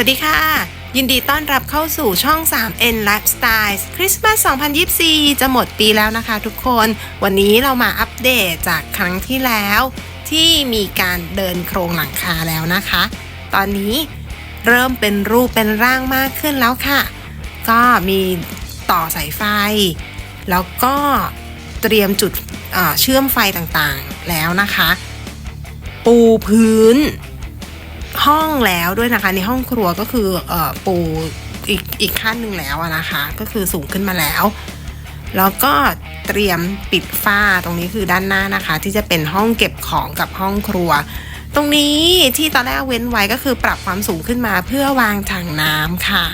วัสดีค่ะ ยินดีต้อนรับเข้าสู่ช่อง 3N Lifestyle คริสต์มาส 2024 จะหมดปีแล้วนะคะทุกคน วันนี้เรามาอัปเดตจากครั้งที่แล้ว ที่มีการเดินโครงหลังคาแล้วนะคะ ตอนนี้เริ่มเป็นรูปเป็นร่างมากขึ้นแล้วค่ะ ก็มีต่อสายไฟ แล้วก็เตรียมจุดเอ่อเชื่อมไฟต่างๆแล้วนะคะ ปูพื้น ห้องแล้วด้วยนะคะ ในห้องครัวก็คือเอ่อปูอีกอีกขั้นหนึ่งแล้วนะคะ ก็คือสูงขึ้นมาแล้ว แล้วก็เตรียมปิดฝ้าตรงนี้คือด้านหน้านะคะ ที่จะเป็นห้องเก็บของกับห้องครัว ตรงนี้ที่ตอนแรกเว้นไว้ก็คือปรับความสูงขึ้นมาเพื่อวางถังน้ำค่ะ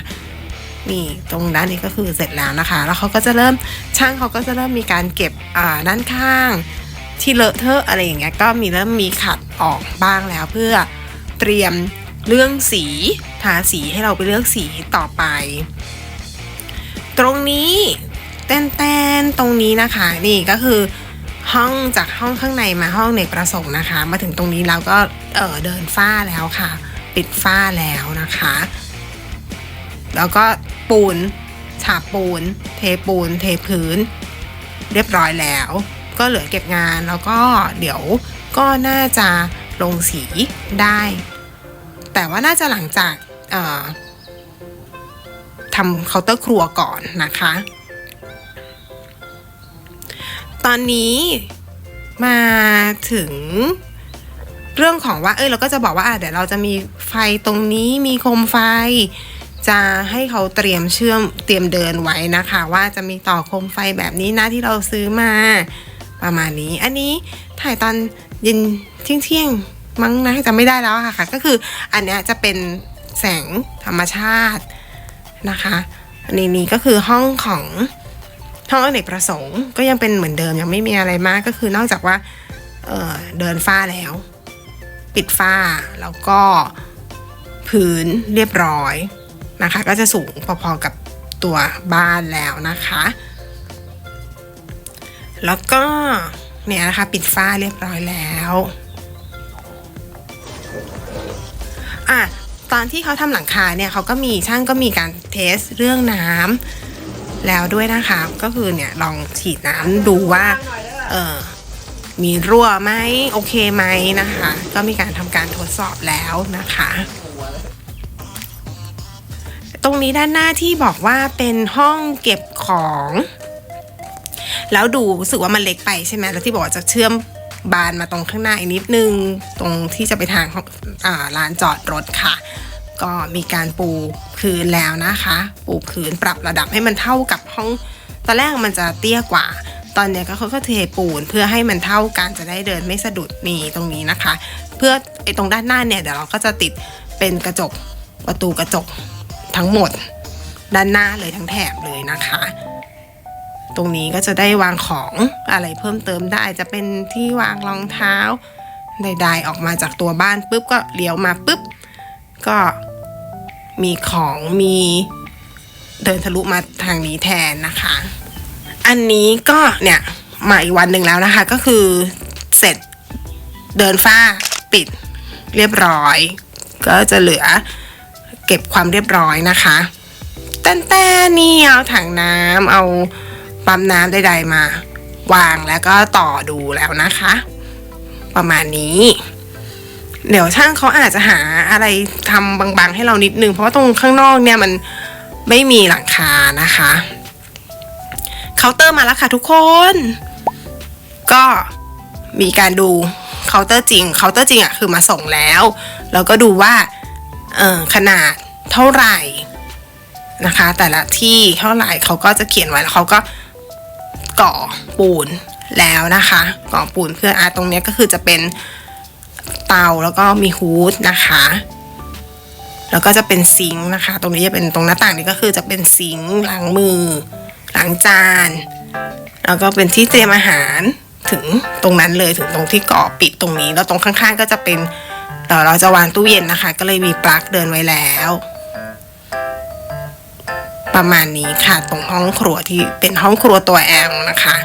นี่ตรงด้านนี้ก็คือเสร็จแล้วนะคะ แล้วเขาก็จะเริ่มช่างเขาก็จะเริ่มมีการเก็บอ่าด้านข้างที่เลอะเทอะอะไรอย่างเงี้ยก็มีเริ่มมีขัดออกบ้างแล้วเพื่อ เตรียมเรื่องสีทาสีให้เราไปเลือกสีต่อไป ตรงนี้แต้นๆตรงนี้นะคะ นี่ก็คือห้องจากห้องข้างในมาห้องเนกประสงค์นะคะ มาถึงตรงนี้เราก็เออเดินฝ้าแล้วค่ะ ปิดฝ้าแล้วนะคะ แล้วก็ปูนฉาบปูน เทปูน เทพื้น เรียบร้อยแล้ว ก็เหลือเก็บงานแล้วก็เดี๋ยวก็น่าจะ ลงสีได้ แต่ว่าน่าจะหลังจากทำเคาน์เตอร์ครัวก่อนนะคะ ตอนนี้มาถึงเรื่องของว่า เอ้ยเราก็จะบอกว่าอะเดี๋ยวเราจะมีไฟตรงนี้มีโคมไฟ จะให้เขาเตรียมเชื่อมเตรียมเดินไว้นะคะ ว่าจะมีต่อโคมไฟแบบนี้นะที่เราซื้อมา ประมาณนี้ อันนี้ถ่ายตอนเย็นเที่ยงๆมั้งนะจำไม่ได้แล้วค่ะ ก็คืออันเนี้ยจะเป็นแสงธรรมชาตินะคะอันนี้นี่ก็คือห้องของห้องอเนกประสงค์ ก็ยังเป็นเหมือนเดิมยังไม่มีอะไรมากก็คือนอกจากว่าเเดินฝ้าแล้ว ปิดฝ้าแล้วก็พื้นเรียบร้อยนะคะ ก็จะสูงพอๆกับตัวบ้านแล้วนะคะ แล้วก็เนี่ยนะคะปิดฝ้าเรียบร้อยแล้วอะตอนที่เขาทำหลังคาเนี่ยเขาก็มีช่างก็มีการเทสเรื่องน้ำแล้วด้วยนะคะ ก็คือเนี่ยลองฉีดน้ำดูว่าเออมีรั่วไหมโอเคไหมนะคะ ก็มีการทำการทดสอบแล้วนะคะ ตรงนี้ด้านหน้าที่บอกว่าเป็นห้องเก็บของ แล้วดูรู้สึกว่ามันเล็กไปใช่ไหมแล้วที่บอกว่าจะเชื่อมบานมาตรงข้างหน้าอีกนิดนึง ตรงที่จะไปทางห้องลานจอดรถค่ะ ก็มีการปูพื้นแล้วนะคะ ปูพื้นปรับระดับให้มันเท่ากับห้อง ตอนแรกมันจะเตี้ยกว่า ตอนนี้ก็เขาก็เทปูนเพื่อให้มันเท่ากันจะได้เดินไม่สะดุดนี่ตรงนี้นะคะ เพื่อไอ้ตรงด้านหน้าเนี่ยเดี๋ยวเราก็จะติดเป็นกระจกประตูกระจกทั้งหมด ด้านหน้าเลยทั้งแถบเลยนะคะ ตรงนี้ก็จะได้วางของอะไรเพิ่มเติมได้จะเป็นที่วางรองเท้าใดๆออกมาจากตัวบ้านปุ๊บก็เลี้ยวมาปุ๊บก็มีของมีเดินทะลุมาทางนี้แทนนะคะ อันนี้ก็เนี่ยมาอีกวันหนึ่งแล้วนะคะ ก็คือเสร็จเดินฝ้าปิดเรียบร้อย ก็จะเหลือเก็บความเรียบร้อยนะคะแต่แต่นี่เอาถังน้ำเอา ปั๊มน้ำใดๆมา วางแล้วก็ต่อดูแล้วนะคะ ประมาณนี้ เดี๋ยวช่างเขาอาจจะหาอะไรทำบางๆ ให้เรานิดนึง เพราะว่าตรงข้างนอกเนี่ยมันไม่มีหลังคานะคะเคาน์เตอร์มาแล้วค่ะทุกคน ก็มีการดูเคาน์เตอร์จริงเคาน์เตอร์จริงอะคือมาส่งแล้วแล้วก็ดูว่าเออขนาดเท่าไหร่นะคะ แต่ละที่เท่าไหร่เขาก็จะเขียนไว้แล้วเขาก็ ก่อปูนแล้วนะคะ ก่อปูนเพื่ออาตรงนี้ก็คือจะเป็นเตาแล้วก็มีฮูดนะคะ แล้วก็จะเป็นซิงค์นะคะ ตรงนี้จะเป็นตรงหน้าต่างนี้ก็คือจะเป็นซิงค์ล้างมือล้างจาน แล้วก็เป็นที่เตรียมอาหารถึงตรงนั้นเลยถึงตรงที่ก่อปิดตรงนี้ แล้วตรงข้างๆ ก็จะเป็นเดี๋ยวเราจะวางตู้เย็นนะคะ ก็เลยมีปลั๊กเดินไว้แล้ว ประมาณนี้ค่ะ ตรงห้องครัวที่เป็นห้องครัวตัวแอลนะคะ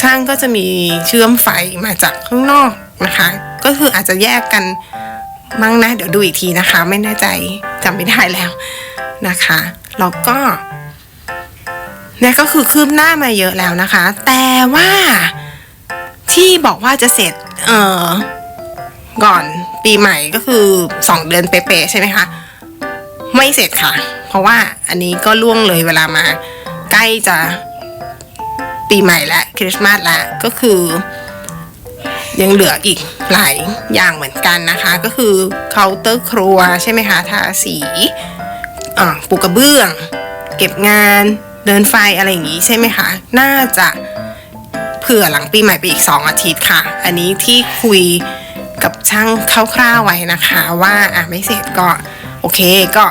ช่างก็จะมีเชื่อมไฟมาจากข้างนอกนะคะ ก็คืออาจจะแยกกันมั้งนะ เดี๋ยวดูอีกทีนะคะ ไม่แน่ใจจำไม่ได้แล้วนะคะแล้วก็เนี่ยก็คือคืบหน้ามาเยอะแล้วนะคะ แต่ว่าที่บอกว่าจะเสร็จเออก่อนปีใหม่ก็คือสองเดือนเป๊ะๆใช่ไหมคะ ไม่เสร็จค่ะ เพราะว่าอันนี้ก็ล่วงเลยเวลามา ใกล้จะปีใหม่และคริสต์มาสแล้วก็คือ ยังเหลืออีกหลายอย่างเหมือนกันนะคะ ก็คือเคาน์เตอร์ครัวใช่ไหมคะทาสีปูกระเบื้อง เก็บงานเดินไฟอะไรอย่างนี้ใช่ไหมคะ น่าจะเผื่อหลังปีใหม่ไปอีก 2 อาทิตย์ค่ะ อันนี้ที่คุยกับช่างคร่าวๆไว้นะคะ ว่าอะไม่เสร็จก็ โอเคก็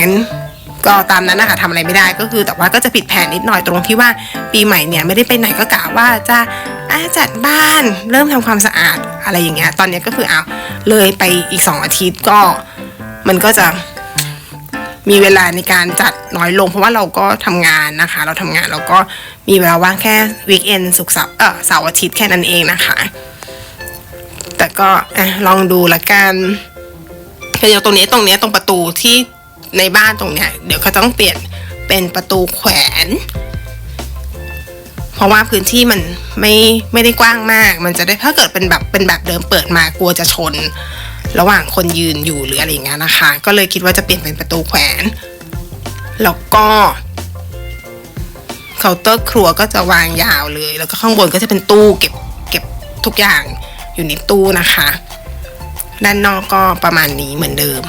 งั้นก็ตามนั้นนะคะทำอะไรไม่ได้ก็คือ แต่ว่าก็จะผิดแผนนิดหน่อยตรงที่ว่าปีใหม่เนี่ยไม่ได้ไปไหนก็กะว่าจะอะจัดบ้านเริ่มทำความสะอาดอะไรอย่างเงี้ยตอนเนี้ยก็คือเอาเลยไปอีกสองอาทิตย์ก็มันก็จะมีเวลาในการจัดน้อยลง เพราะว่าเราก็ทำงานนะคะ เราทำงานเราก็มีเวลาว่างแค่วีคเอนศุกเสาร์เออเสาร์อาทิตย์แค่นั้นเองนะคะ แต่ก็อลองดูละกันแต่อย่างตรงนี้ตรงนี้ตรงประตูที่ ในบ้านตรงเนี้ยเดี๋ยวเขาต้องเปลี่ยนเป็นประตูแขวน เพราะว่าพื้นที่มันไม่ไม่ได้กว้างมาก มันจะได้ถ้าเกิดเป็นแบบเป็นแบบเดิมเปิดมากลัวจะชน ระหว่างคนยืนอยู่หรืออะไรอย่างเงี้ยนะคะ ก็เลยคิดว่าจะเปลี่ยนเป็นประตูแขวนแล้วก็เคาน์เตอร์ครัวก็จะวางยาวเลย แล้วก็ข้างบนก็จะเป็นตู้เก็บเก็บทุกอย่างอยู่ในตู้นะคะ ด้านนอกก็ประมาณนี้เหมือนเดิม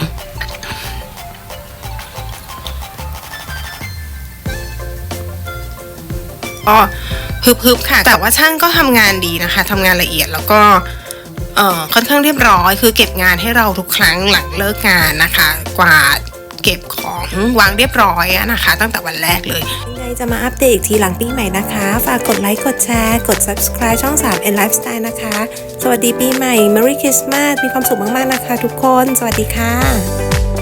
ก็ฮึบๆค่ะ แต่ว่าช่างก็ทำงานดีนะคะทำงานละเอียดแล้วก็เอ่อค่อนข้างเรียบร้อย คือเก็บงานให้เราทุกครั้งหลังเลิกงานนะคะ กวาดเก็บของวางเรียบร้อยนะคะ ตั้งแต่วันแรกเลยยังไงจะมาอัปเดตอีกทีหลังปีใหม่นะคะ ฝากกดไลค์กดแชร์ กด subscribe ช่อง3 N Lifestyle นะคะ สวัสดีปีใหม่ Merry Christmas มีความสุขมากๆนะคะทุกคน สวัสดีค่ะ